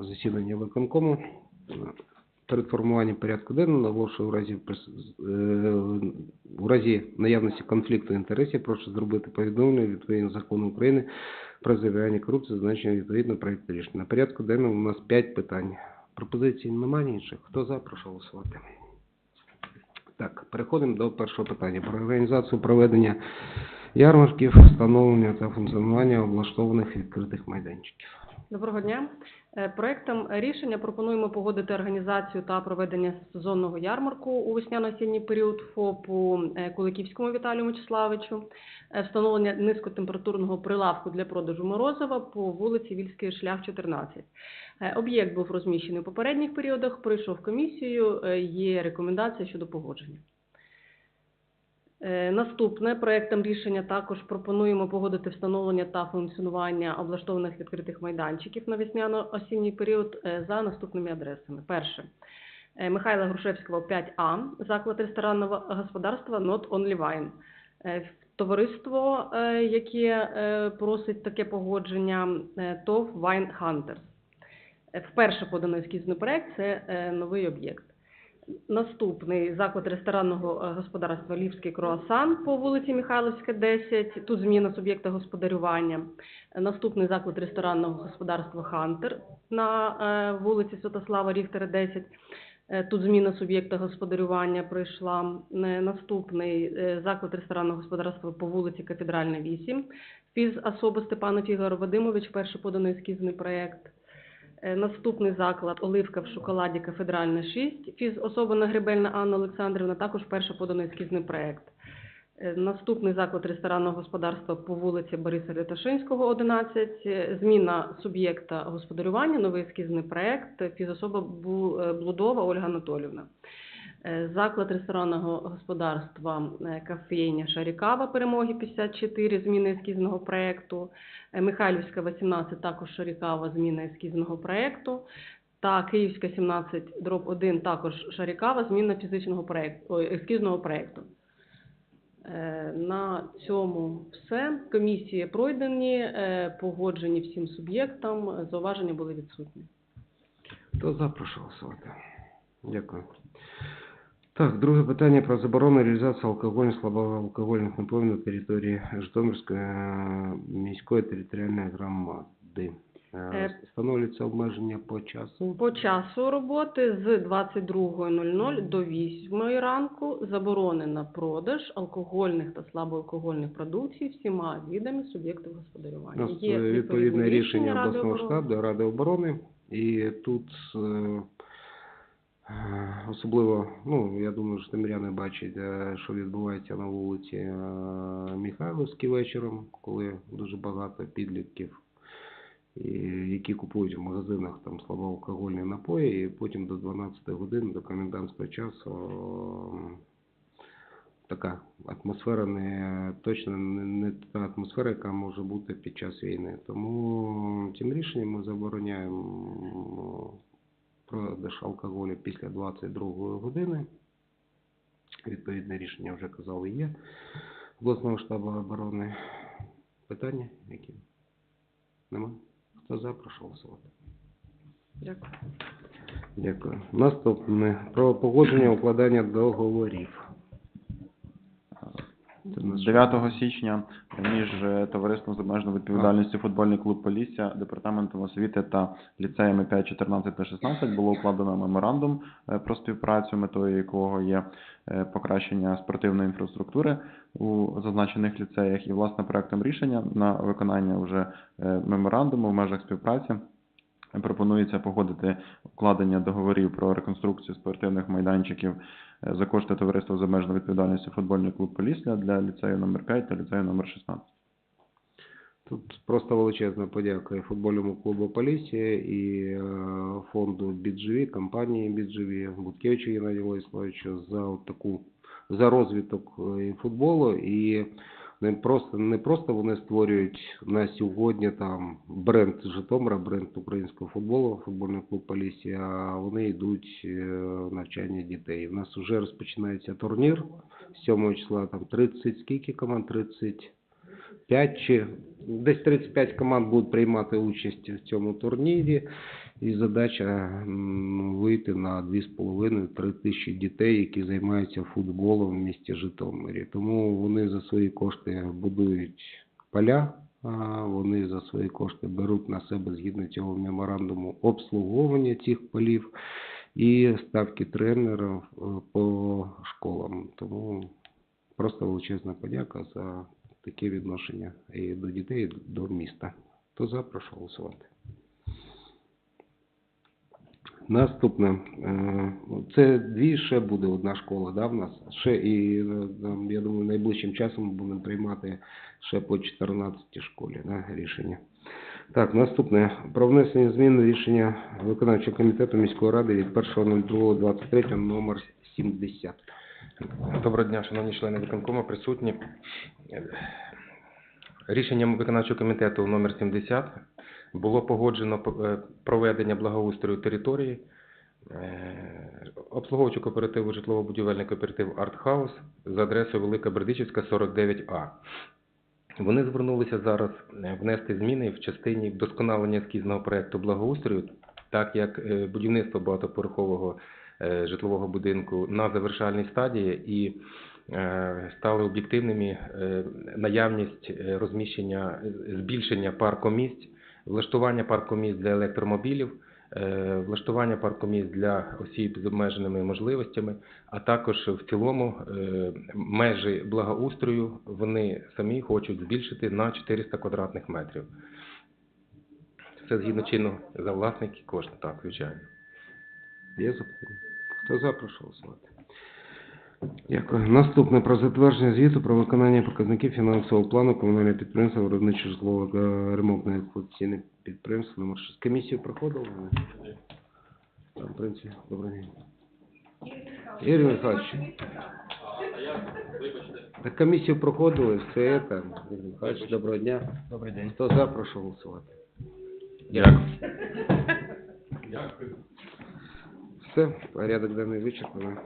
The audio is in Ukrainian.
засідання виконкому. Перед формуванням порядку денного наголошую в разі е, в разі наявності конфлікту інтересів прошу зробити повідомлення відповідно закону України про запобігання корупції, зазначення відповідно проєкту рішення. На порядку денному у нас 5 питань. Пропозицій немає інших. Хто за, прошу голосувати. Так, переходимо до першого питання про організацію проведення ярмарків, встановлення та функціонування облаштованих відкритих майданчиків. Доброго дня. Е, Проектом рішення пропонуємо погодити організацію та проведення сезонного ярмарку у весняно-осінній період ФОПу е, Куликівському Віталію Мячеславичу, е, встановлення низькотемпературного прилавку для продажу морозива по вулиці Вільський шлях 14. Е, Об'єкт був розміщений у попередніх періодах, пройшов комісію, є рекомендація щодо погодження. Е, Наступне проектом рішення також пропонуємо погодити встановлення та функціонування облаштованих відкритих майданчиків на весняно-осінній період е, за наступними адресами. Перше. Е, Михайла Грушевського 5А, заклад ресторанного господарства Not Only Wine. Товариство, яке просить таке погодження, ТОВ Wine Hunters. Вперше поданий ескізний проект це новий об'єкт. Наступний заклад ресторанного е, господарства Львівський круасан по вулиці Михайловська, 10. Тут зміна суб'єкта господарювання. Наступний заклад ресторанного господарства Хантер на е, вулиці Святослава Ріхтера, 10. Е, Тут зміна суб'єкта господарювання прийшла. Е, Наступний заклад ресторанного господарства по вулиці Кафедральна, 8. Фіз особа Степана Фігар Вадимович, перший поданий ескізний проект. Е, Наступний заклад Оливка в шоколаді Кафедральна 6. Фіз особа Нагребельна Анна Олександрівна, також перша поданий ескізний проект. Е, Наступний заклад ресторанного господарства по вулиці Бориса Ряташинського, 11. Е, Зміна суб'єкта господарювання, новий ескізний проект. Фізособа Блудова Ольга Анатолівна. Е, Заклад ресторанного господарства е, кафейня Шарікава перемоги 54, зміни ескізного проекту. Е, Михайлівська 18, також Шарікава, зміна ескізного проекту. Та Київська 17, дроб 1, також Шарікава, зміна фізичного проекту, ой, ескізного проекту. Е, На цьому все. Комісії пройдені, погоджені всім суб'єктам, зауваження були відсутні. Хто за, прошу голосувати. Дякую. Так, друге питання про заборону реалізації алкогольних, слабоалкогольних напоїв на території Житомирської е, міської територіальної громади. Е, Е. Встановлюється обмеження по часу. По часу роботи з 22.00 до 8 ранку заборонено продаж алкогольних та слабоалкогольних продуктів всіма видами суб'єктів господарювання. нас е, відповідне рішення обласного штабу Ради оборони. І тут е, особливо, ну, я думаю, що житомиряни бачать, е, що відбувається на вулиці е, Михайловській вечором, коли дуже багато підлітків, які купують в магазинах там слабоалкогольні напої, і потім до 12 годин, до комендантського часу е, така атмосфера не точно не та атмосфера, яка може бути під час війни. Тому цим рішенням ми забороняємо продаж алкоголю після 22 години. Відповідне рішення вже казали є обласного штабу оборони. Питання які? Нема? Хто за, прошу голосувати. Дякую. Дякую. Наступне про погодження укладання договорів. Це 9 січня між е, товариством з обмеженою відповідальністю футбольний клуб Полісся, департаментом освіти та ліцеями 5, 14 та 16 було укладено меморандум е, про співпрацю, метою якого є е, покращення спортивної інфраструктури у зазначених ліцеях. І власне проектом рішення на виконання вже меморандуму в межах співпраці пропонується погодити укладення договорів про реконструкцію спортивних майданчиків за кошти товариства з обмеженою відповідальністю футбольний клуб Полісля для ліцею номер 5 та ліцею номер 16. Тут просто величезна подяка футбольному клубу Полісія, і е, фонду Біджеві, компанії Біджеві, Буткевичу Геннадію Владиславовичу за таку за розвиток е, футболу. І не просто не просто вони створюють на сьогодні там бренд Житомира, бренд українського футболу, футбольний клуб Полісі, а вони йдуть е, навчання дітей. У нас вже розпочинається турнір 7 числа, там 30 скільки команд? 30 35 чи десь 35 команд будуть приймати участь в цьому турнірі. І задача вийти на 2,5-3 тисячі дітей, які займаються футболом в місті Житомирі. Тому вони за свої кошти будують поля, вони за свої кошти беруть на себе згідно цього меморандуму обслуговування цих полів і ставки тренерів е, по школам. Тому просто величезна подяка за таке відношення і до дітей, і до міста. Хто за, прошу голосувати. Наступне. е, Це дві ще буде одна школа, да, в нас? Ще і, е, я думаю, найближчим часом будемо приймати ще по 14 школі да, рішення. Так, наступне. Про внесення змін рішення виконавчого комітету міської ради від 1.02.23 номер 70. Доброго дня, шановні члени виконкому, присутні. Рішенням виконавчого комітету номер 70 було погоджено е, проведення благоустрою території е, обслуговуючого кооперативу житлово-будівельний кооператив «Артхаус» за адресою Велика Бердичівська, 49А. Вони звернулися зараз е, внести зміни в частині вдосконалення ескізного проекту благоустрою, так як будівництво багатоповерхового житлового будинку на завершальній стадії і е, стали об'єктивними е, наявність е, розміщення, е, збільшення паркомісць, влаштування паркомісць для електромобілів, е, влаштування паркомісць для осіб з обмеженими можливостями, а також в цілому е, межі благоустрою вони самі хочуть збільшити на 400 квадратних метрів. Це згідно чинного за власники кошти, так, звичайно. Є запитання? Хто за, прошу голосувати. Дякую. Наступне про затвердження звіту про виконання показників фінансового плану комунального підприємства виробниче житлово ремонтне експлуатаційне підприємство номер 6. Комісію проходили? Там, в принципі, добрий день. Юрій Михайлович. Так комісію проходили, все це. Юрій Михайлович, доброго дня. Добрий день. Хто за, прошу голосувати. Дякую. Все, порядок денний вичерпано.